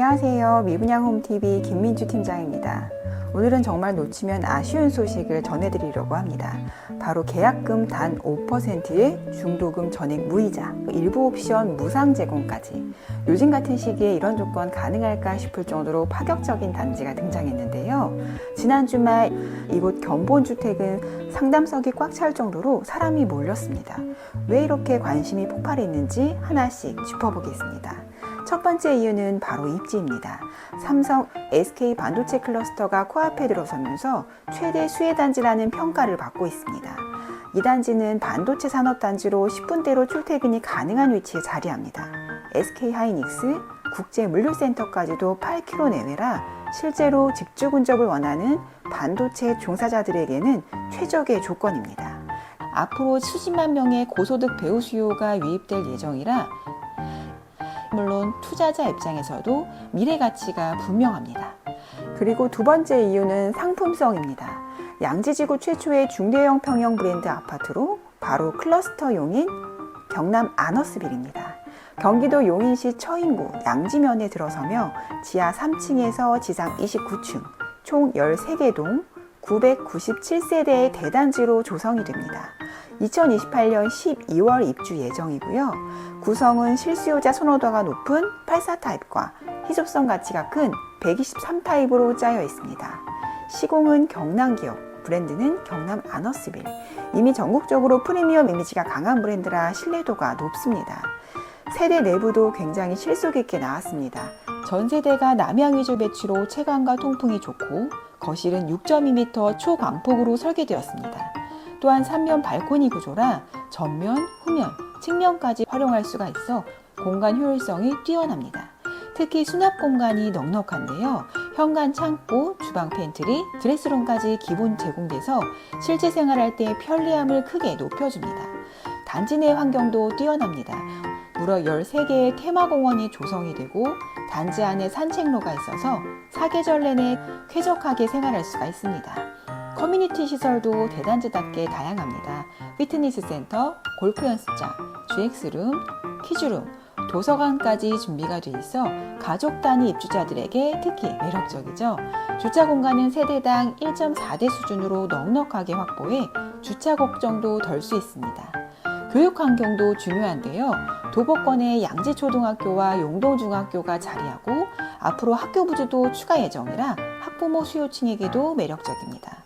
안녕하세요. 미분양 홈TV 김민주 팀장입니다. 오늘은 정말 놓치면 아쉬운 소식을 전해드리려고 합니다. 바로 계약금 단 5%의 중도금 전액 무이자, 일부 옵션 무상 제공까지. 요즘 같은 시기에 이런 조건 가능할까 싶을 정도로 파격적인 단지가 등장했는데요. 지난 주말 이곳 견본주택은 상담석이 꽉 찰 정도로 사람이 몰렸습니다. 왜 이렇게 관심이 폭발했는지 하나씩 짚어보겠습니다. 첫 번째 이유는 바로 입지입니다. 삼성 SK 반도체 클러스터가 코앞에 들어서면서 최대 수혜 단지라는 평가를 받고 있습니다. 이 단지는 반도체 산업 단지로 10분대로 출퇴근이 가능한 위치에 자리합니다. SK 하이닉스 국제 물류센터까지도 8km 내외라 실제로 직주 근접을 원하는 반도체 종사자들에게는 최적의 조건입니다. 앞으로 70만 명의 고소득 배우 수요가 유입될 예정이라 물론 투자자 입장에서도 미래 가치가 분명합니다. 그리고 두 번째 이유는 상품성입니다. 양지지구 최초의 중대형 평형 브랜드 아파트로 바로 클러스터 용인 경남 아너스빌입니다. 경기도 용인시 처인구 양지면에 들어서며 지하 3층에서 지상 29층, 총 13개 동 997세대의 대단지로 조성이 됩니다. 2028년 12월 입주 예정이고요. 구성은 실수요자 선호도가 높은 84 타입과 희소성 가치가 큰 123 타입으로 짜여 있습니다. 시공은 경남 기업, 브랜드는 경남 아너스빌. 이미 전국적으로 프리미엄 이미지가 강한 브랜드라 신뢰도가 높습니다. 세대 내부도 굉장히 실속 있게 나왔습니다. 전 세대가 남향 위주 배치로 채광과 통풍이 좋고 거실은 6.2m 초광폭으로 설계되었습니다. 또한 3면 발코니 구조라 전면, 후면, 측면까지 활용할 수가 있어 공간 효율성이 뛰어납니다. 특히 수납 공간이 넉넉한데요. 현관 창고, 주방 팬트리, 드레스룸까지 기본 제공돼서 실제 생활할 때 편리함을 크게 높여줍니다. 단지 내 환경도 뛰어납니다. 무려 13개의 테마공원이 조성이 되고 단지 안에 산책로가 있어서 사계절 내내 쾌적하게 생활할 수가 있습니다. 커뮤니티 시설도 대단지답게 다양합니다. 피트니스 센터, 골프 연습장, GX룸, 키즈룸, 도서관까지 준비가 돼 있어 가족 단위 입주자들에게 특히 매력적이죠. 주차 공간은 세대당 1.4대 수준으로 넉넉하게 확보해 주차 걱정도 덜 수 있습니다. 교육 환경도 중요한데요. 도보권에 양지초등학교와 용동중학교가 자리하고 앞으로 학교 부지도 추가 예정이라 학부모 수요층에게도 매력적입니다.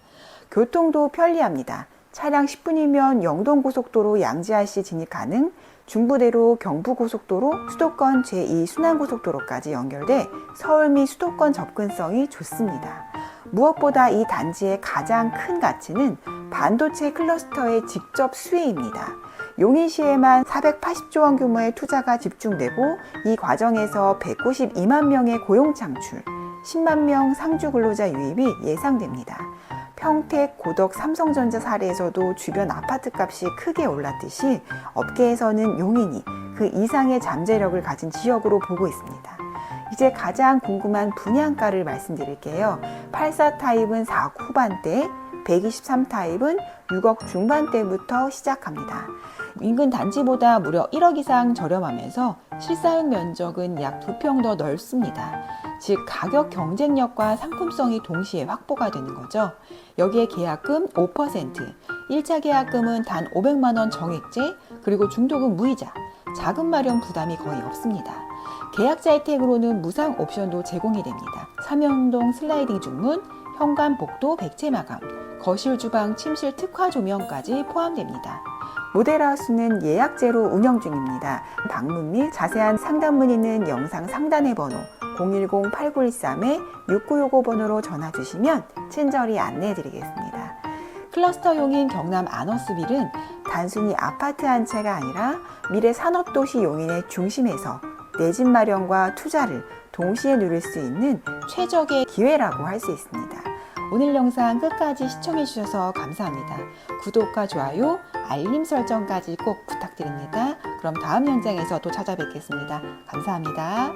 교통도 편리합니다. 차량 10분이면 영동고속도로 양지RC 진입 가능, 중부대로 경부고속도로, 수도권 제2순환고속도로까지 연결돼 서울 및 수도권 접근성이 좋습니다. 무엇보다 이 단지의 가장 큰 가치는 반도체 클러스터의 직접 수혜입니다. 용인시에만 480조 원 규모의 투자가 집중되고 이 과정에서 192만 명의 고용 창출, 10만 명 상주 근로자 유입이 예상됩니다. 평택, 고덕, 삼성전자 사례에서도 주변 아파트 값이 크게 올랐듯이 업계에서는 용인이 그 이상의 잠재력을 가진 지역으로 보고 있습니다. 이제 가장 궁금한 분양가를 말씀드릴게요. 84 타입은 4억 후반대, 123 타입은 6억 중반대부터 시작합니다. 인근 단지보다 무려 1억 이상 저렴하면서 실사용 면적은 약 2평 더 넓습니다. 즉 가격 경쟁력과 상품성이 동시에 확보가 되는 거죠. 여기에 계약금 5%, 1차 계약금은 단 500만 원 정액제, 그리고 중도금 무이자, 자금 마련 부담이 거의 없습니다. 계약자 혜택으로는 무상 옵션도 제공이 됩니다. 삼연동 슬라이딩 중문, 현관 복도 백체 마감, 거실 주방 침실 특화 조명까지 포함됩니다. 모델하우스는 예약제로 운영 중입니다. 방문 및 자세한 상담 문의는 영상 상단의 번호 010-8913-6965 번호로 전화 주시면 친절히 안내해 드리겠습니다. 클러스터용인 경남 아너스빌은 단순히 아파트 한 채가 아니라 미래 산업도시 용인의 중심에서 내 집 마련과 투자를 동시에 누릴 수 있는 최적의 기회라고 할 수 있습니다. 오늘 영상 끝까지 시청해 주셔서 감사합니다. 구독과 좋아요, 알림 설정까지 꼭 부탁드립니다. 그럼 다음 영상에서 또 찾아뵙겠습니다. 감사합니다.